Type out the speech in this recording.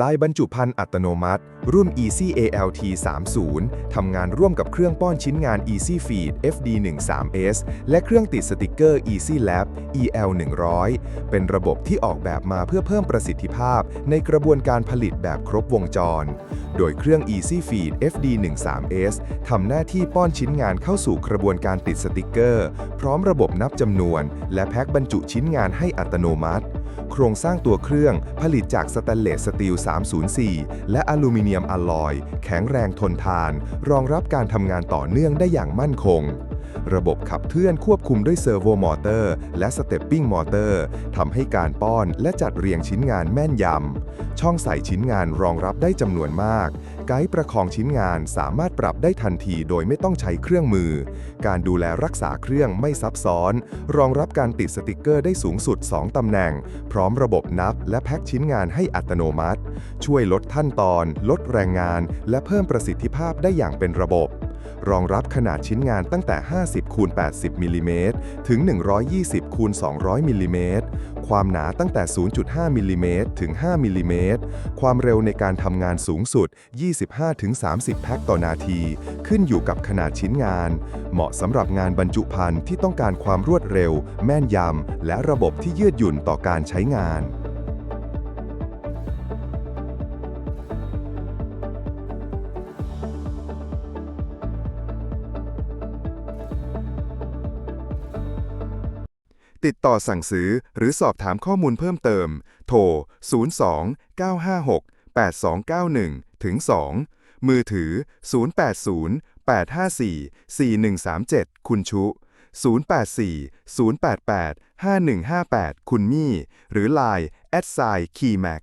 ลายบรรจุภัณฑ์อัตโนมัติ รุ่น Easy ALT 30ทำงานร่วมกับเครื่องป้อนชิ้นงาน Easy Feed FD 1 3 S และเครื่องติดสติกเกอร์ Easy Lab EL 100เป็นระบบที่ออกแบบมาเพื่อเพิ่มประสิทธิภาพ ในกระบวนการผลิตแบบครบวงจร โดยเครื่อง Easy Feed FD 1 3 S ทำหน้าที่ป้อนชิ้นงานเข้าสู่กระบวนการติดสติกเกอร์ พร้อมระบบนับจำนวน และแพ็คบรรจุชิ้นงานให้อัตโนมัติ โครงสร้างตัวเครื่องผลิตจากสแตนเลสสตีล 304 และอลูมิเนียมอลลอย แข็งแรงทนทาน รองรับการทำงานต่อเนื่องได้อย่างมั่นคง ระบบขับเคลื่อนควบคุมด้วยเซอร์โวมอเตอร์และสเตปปิ้งมอเตอร์ทำให้การป้อนและจัดเรียงชิ้นงานแม่นยำ ช่องใส่ชิ้นงานรองรับได้จำนวนมาก ไกด์ประคองชิ้นงานสามารถปรับได้ทันทีโดยไม่ต้องใช้เครื่องมือ การดูแลรักษาเครื่องไม่ซับซ้อน รองรับการติดสติกเกอร์ได้สูงสุด 2ตำแหน่ง พร้อมระบบนับและแพ็คชิ้นงานให้อัตโนมัติ ช่วยลดขั้นตอน ลดแรงงาน และเพิ่มประสิทธิภาพได้อย่างเป็นระบบ รองรับขนาดชิ้นงานตั้งแต่ 50คูณ80มิลลิเมตรถึง 120คูณ200มิลลิเมตรความหนาตั้งแต่ 0.5มิลลิเมตรถึง 5มิลลิเมตรความเร็วในการทำงานสูงสุด 25-30 แพ็คต่อนาที ขึ้นอยู่กับขนาดชิ้นงาน เหมาะสำหรับงานบรรจุภัณฑ์ที่ต้องการความรวดเร็ว แม่นยำและระบบที่ยืดหยุ่นต่อการใช้งาน ติดต่อสั่งซื้อหรือสอบถามข้อมูลเพิ่มเติม โทร 02 956 8291ถึง2มือถือ 080 854 4137 คุณชุ 084 088 5158 คุณมี่ หรือ Line แอดไซน์คีแม็ก